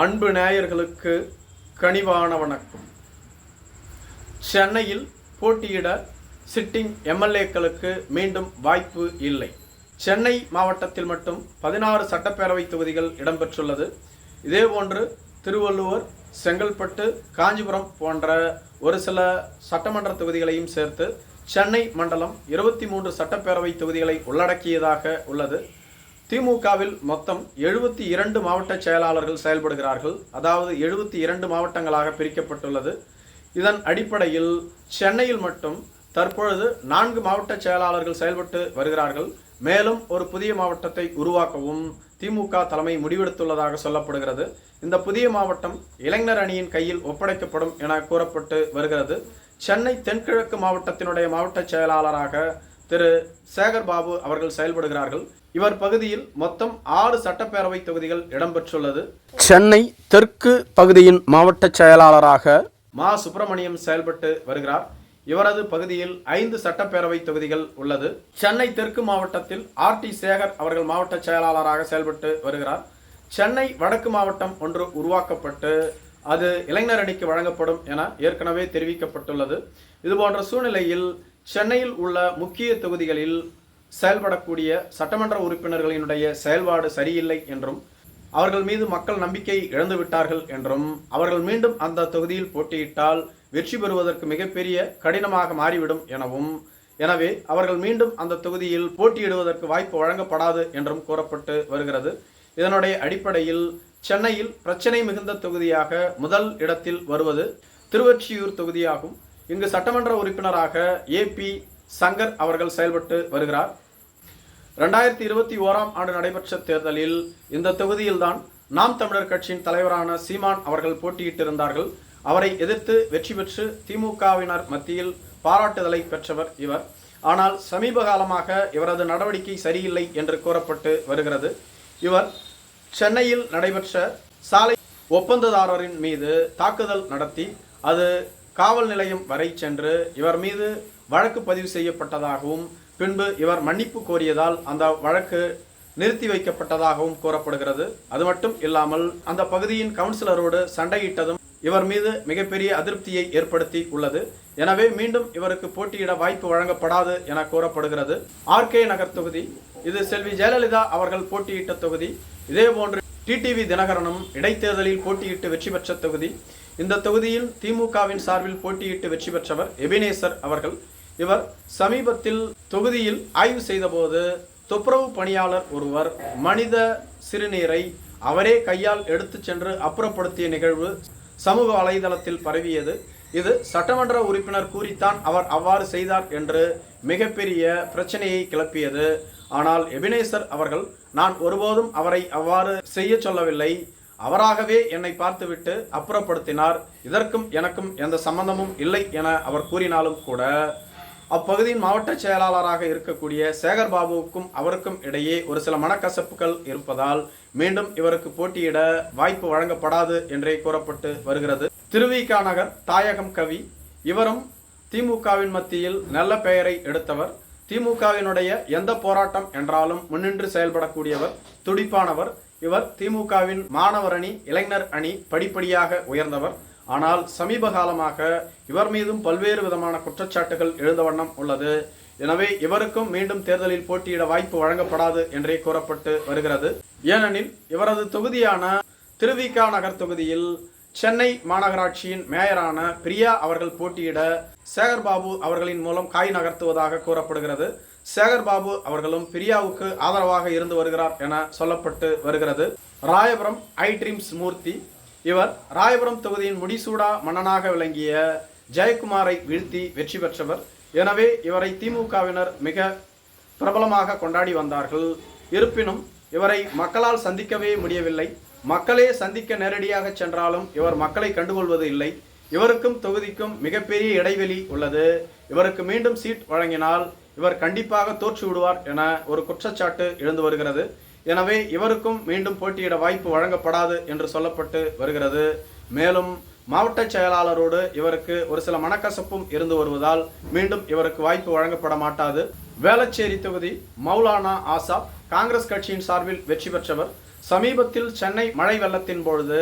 அன்பு நேயர்களுக்கு கனிவான வணக்கம். சென்னையில் போட்டியிட சிட்டிங் எம்எல்ஏக்களுக்கு மீண்டும் வாய்ப்பு இல்லை. சென்னை மாவட்டத்தில் மட்டும் பதினாறு சட்டப்பேரவை தொகுதிகள் இடம்பெற்றுள்ளது. இதேபோன்று திருவள்ளுவர் செங்கல்பட்டு காஞ்சிபுரம் போன்ற ஒரு சில சட்டமன்ற தொகுதிகளையும் சேர்த்து சென்னை மண்டலம் இருபத்தி மூன்று சட்டப்பேரவை தொகுதிகளை உள்ளடக்கியதாக உள்ளது. திமுகவில் மொத்தம் எழுபத்தி இரண்டு மாவட்ட செயலாளர்கள் செயல்படுகிறார்கள். அதாவது எழுபத்தி இரண்டு மாவட்டங்களாக பிரிக்கப்பட்டுள்ளது. இதன் அடிப்படையில் சென்னையில் மட்டும் தற்பொழுது நான்கு மாவட்ட செயலாளர்கள் செயல்பட்டு வருகிறார்கள். மேலும் ஒரு புதிய மாவட்டத்தை உருவாக்கவும் திமுக தலைமை முடிவெடுத்துள்ளதாக சொல்லப்படுகிறது. இந்த புதிய மாவட்டம் இளைஞர் அணியின் கையில் ஒப்படைக்கப்படும் என கூறப்பட்டு வருகிறது. சென்னை தென்கிழக்கு மாவட்டத்தினுடைய மாவட்ட செயலாளராக திரு சேகர் பாபு அவர்கள் செயல்படுகிறார்கள். இவர் பகுதியில் மொத்தம் ஆறு சட்டப்பேரவை தொகுதிகள் இடம்பெற்றுள்ளது. சென்னை தெற்கு பகுதியின் மாவட்ட செயலாளராக மா. சுப்பிரமணியம் செயல்பட்டு வருகிறார். இவரது பகுதியில் ஐந்து சட்டப்பேரவை தொகுதிகள் உள்ளது. சென்னை தெற்கு மாவட்டத்தில் ஆர். டி. சேகர் அவர்கள் மாவட்ட செயலாளராக செயல்பட்டு வருகிறார். சென்னை வடக்கு மாவட்டம் ஒன்று உருவாக்கப்பட்டு அது இளைஞர் அணிக்கு வழங்கப்படும் என ஏற்கனவே தெரிவிக்கப்பட்டுள்ளது. இதுபோன்ற சூழ்நிலையில் சென்னையில் உள்ள முக்கிய தொகுதிகளில் செயல்படக்கூடிய சட்டமன்ற உறுப்பினர்களினுடைய செயல்பாடு சரியில்லை என்றும் அவர்கள் மீது மக்கள் நம்பிக்கை இழந்து விட்டார்கள் என்றும் அவர்கள் மீண்டும் அந்த தொகுதியில் போட்டியிட்டால் வெற்றி பெறுவதற்கு மிகப்பெரிய கடினமாக மாறிவிடும் எனவும் எனவே அவர்கள் மீண்டும் அந்த தொகுதியில் போட்டியிடுவதற்கு வாய்ப்பு வழங்கப்படாது என்றும் கூறப்பட்டு வருகிறது. இதனுடைய அடிப்படையில் சென்னையில் பிரச்சனை மிகுந்த தொகுதியாக முதல் இடத்தில் வருவது திருவொற்றியூர் தொகுதியாகும். இங்கு சட்டமன்ற உறுப்பினராக ஏ பி சங்கர் அவர்கள் செயல்பட்டு வருகிறார். ரெண்டாயிரத்தி இருபத்தி ஓராம் ஆண்டு நடைபெற்ற தேர்தலில் இந்த தொகுதியில்தான் நாம் தமிழர் கட்சியின் தலைவரான சீமான் அவர்கள் போட்டியிட்டிருந்தார்கள். அவரை எதிர்த்து வெற்றி பெற்று திமுகவினர் மத்தியில் பாராட்டுதலை பெற்றவர் இவர். ஆனால் சமீப காலமாக இவரது நடவடிக்கை சரியில்லை என்று கூறப்பட்டு வருகிறது. இவர் சென்னையில் நடைபெற்ற சாலை ஒப்பந்ததாரரின் மீது தாக்குதல் நடத்தி அது காவல் நிலையம் வரை சென்று இவர் மீது வழக்கு பதிவு செய்யப்பட்டதாகவும் பின்பு இவர் மன்னிப்பு கோரியதால் அந்த வழக்கு நிறுத்தி வைக்கப்பட்டதாகவும் கூறப்படுகிறது. அது மட்டும் இல்லாமல் அந்த பகுதியின் கவுன்சிலரோடு சண்டையிட்டதும் இவர் மீது மிகப்பெரிய அதிருப்தியை ஏற்படுத்தி உள்ளது. எனவே மீண்டும் இவருக்கு போட்டியிட வாய்ப்பு வழங்கப்படாது என கூறப்படுகிறது. ஆர்கே நகர் தொகுதி இது செல்வி ஜெயலலிதா அவர்கள் போட்டியிட்ட தொகுதி இதேபோன்று டிடிவி தினகரனும் இடைத்தேர்தலில் போட்டியிட்டு வெற்றி பெற்ற தொகுதி. இந்த தொகுதியில் திமுகவின் சார்பில் போட்டியிட்டு வெற்றி பெற்றவர் எபினேசர் அவர்கள். இவர் சமீபத்தில் தொகுதியில் ஆய்வு செய்தபோது துப்புரவு பணியாளர் ஒருவர் மனித சிறுநீரை அவரே கையால் எடுத்துச் சென்று அப்புறப்படுத்திய நிகழ்வு சமூக வலைதளத்தில் பரவியது. இது சட்டமன்ற உறுப்பினர் கூறித்தான் அவர் அவ்வாறு செய்தார் என்று மிகப்பெரிய பிரச்சனையை கிளப்பியது. ஆனால் எபினேசர் அவர்கள் நான் ஒருபோதும் அவரை அவ்வாறு செய்ய சொல்லவில்லை. அவராகவே என்னை பார்த்துவிட்டு அப்புறப்படுத்தினார். இதற்கும் எனக்கும் எந்த சம்பந்தமும் இல்லை என அவர் கூறினாலும் கூட அப்பகுதியின் மாவட்ட செயலாளராக இருக்கக்கூடிய சேகர் பாபுவுக்கும் அவருக்கும் இடையே ஒரு சில மனக்கசப்புகள் இருப்பதால் மீண்டும் இவருக்கு போட்டியிட வாய்ப்பு வழங்கப்படாது என்றே கூறப்பட்டு வருகிறது. திருவிக நகர் தாயகம் கவி இவரும் திமுகவின் மத்தியில் நல்ல பெயரை எடுத்தவர். திமுகவினுடைய எந்த போராட்டம் என்றாலும் முன்னின்று செயல்படக்கூடியவர் துடிப்பானவர். இவர் திமுகவின் மாணவர் அணி இளைஞர் அணி படிப்படியாக உயர்ந்தவர். ஆனால் சமீப காலமாக இவர் மீதும் பல்வேறு விதமான குற்றச்சாட்டுகள் எழுந்த வண்ணம் உள்ளது. எனவே இவருக்கும் மீண்டும் தேர்தலில் போட்டியிட வாய்ப்பு வழங்கப்படாது என்றே கூறப்பட்டு வருகிறது. ஏனெனில் இவரது தொகுதியான திருவிகா நகர் தொகுதியில் சென்னை மாநகராட்சியின் மேயரான பிரியா அவர்கள் போட்டியிட சேகர்பாபு அவர்களின் மூலம் காய் நகர்த்துவதாக கூறப்படுகிறது. சேகர்பாபு அவர்களும் பிரியாவுக்கு ஆதரவாக இருந்து வருகிறார் என சொல்லப்பட்டு வருகிறது. ராயபுரம் ஐ ட்ரீம்ஸ் மூர்த்தி இவர் ராயபுரம் தொகுதியின் முடிசூடா மன்னனாக விளங்கிய ஜெயக்குமாரை வீழ்த்தி வெற்றி பெற்றவர். எனவே இவரை திமுகவினர் மிக பிரபலமாக கொண்டாடி வந்தார்கள். இருப்பினும் இவரை மக்களால் சந்திக்கவே முடியவில்லை. மக்களே சந்திக்க நேரடியாக சென்றாலும் இவர் மக்களை கண்டுகொள்வது இல்லை. இவருக்கும் தொகுதிக்கும் மிகப்பெரிய இடைவெளி உள்ளது. இவருக்கு மீண்டும் சீட் வழங்கினால் இவர் கண்டிப்பாக தோற்று விடுவார் என ஒரு குற்றச்சாட்டு எழுந்து வருகிறது. எனவே இவருக்கும் மீண்டும் போட்டியிட வாய்ப்பு வழங்கப்படாது என்று சொல்லப்பட்டு வருகிறது. மேலும் மாவட்ட செயலாளரோடு இவருக்கு ஒரு சில மனக்கசப்பும் இருந்து வருவதால் மீண்டும் இவருக்கு வாய்ப்பு வழங்கப்பட மாட்டாது. வேளச்சேரி தொகுதி மௌலானா ஆசாப் காங்கிரஸ் கட்சியின் சார்பில் வெற்றி பெற்றவர். சமீபத்தில் சென்னை மழை வெள்ளத்தின் பொழுது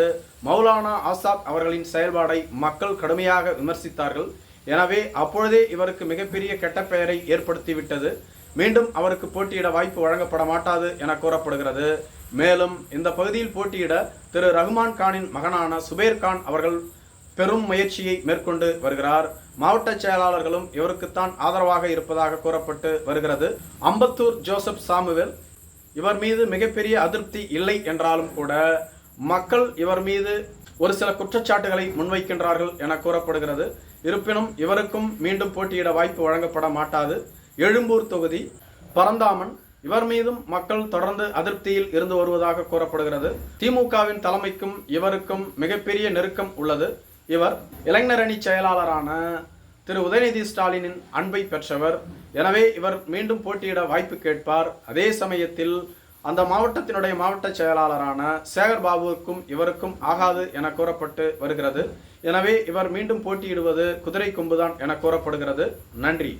மௌலானா ஆசாத் அவர்களின் செயல்பாடை மக்கள் கடுமையாக விமர்சித்தார்கள். எனவே அப்பொழுதே இவருக்கு மிகப்பெரிய கெட்ட பெயரை ஏற்படுத்திவிட்டது. மீண்டும் அவருக்கு போட்டியிட வாய்ப்பு வழங்கப்பட மாட்டாது என கூறப்படுகிறது. மேலும் இந்த பகுதியில் போட்டியிட திரு ரஹ்மான் கானின் மகனான சுபேர் கான் அவர்கள் பெரும் முயற்சியை மேற்கொண்டு வருகிறார். மாவட்ட செயலாளர்களும் இவருக்குத்தான் ஆதரவாக இருப்பதாக கூறப்பட்டு வருகிறது. அம்பத்தூர் ஜோசப் சாமுவேல் இவர் மீது மிகப்பெரிய அதிருப்தி இல்லை என்றாலும் கூட மக்கள் இவர் மீது ஒரு சில குற்றச்சாட்டுகளை முன்வைக்கின்றார்கள் என கூறப்படுகிறது. இருப்பினும் இவருக்கும் மீண்டும் போட்டியிட வாய்ப்பு வழங்கப்பட மாட்டாது எழும்பூர் தொகுதி பரந்தாமன் இவர் மீதும் மக்கள் தொடர்ந்து அதிருப்தியில் இருந்து வருவதாக கூறப்படுகிறது. திமுகவின் தலைமைக்கும் இவருக்கும் மிகப்பெரிய நெருக்கம் உள்ளது. இவர் இளைஞரணி செயலாளரான திரு. உதயநிதி ஸ்டாலினின் அன்பை பெற்றவர். எனவே இவர் மீண்டும் போட்டியிட வாய்ப்பு கேட்பார். அதே சமயத்தில் அந்த மாவட்டத்தினுடைய மாவட்ட செயலாளரான சேகர் பாபுவுக்கும் இவருக்கும் ஆகாது என கூறப்பட்டு வருகிறது. எனவே இவர் மீண்டும் போட்டியிடுவது குதிரை கொம்புதான் என கூறப்படுகிறது. நன்றி.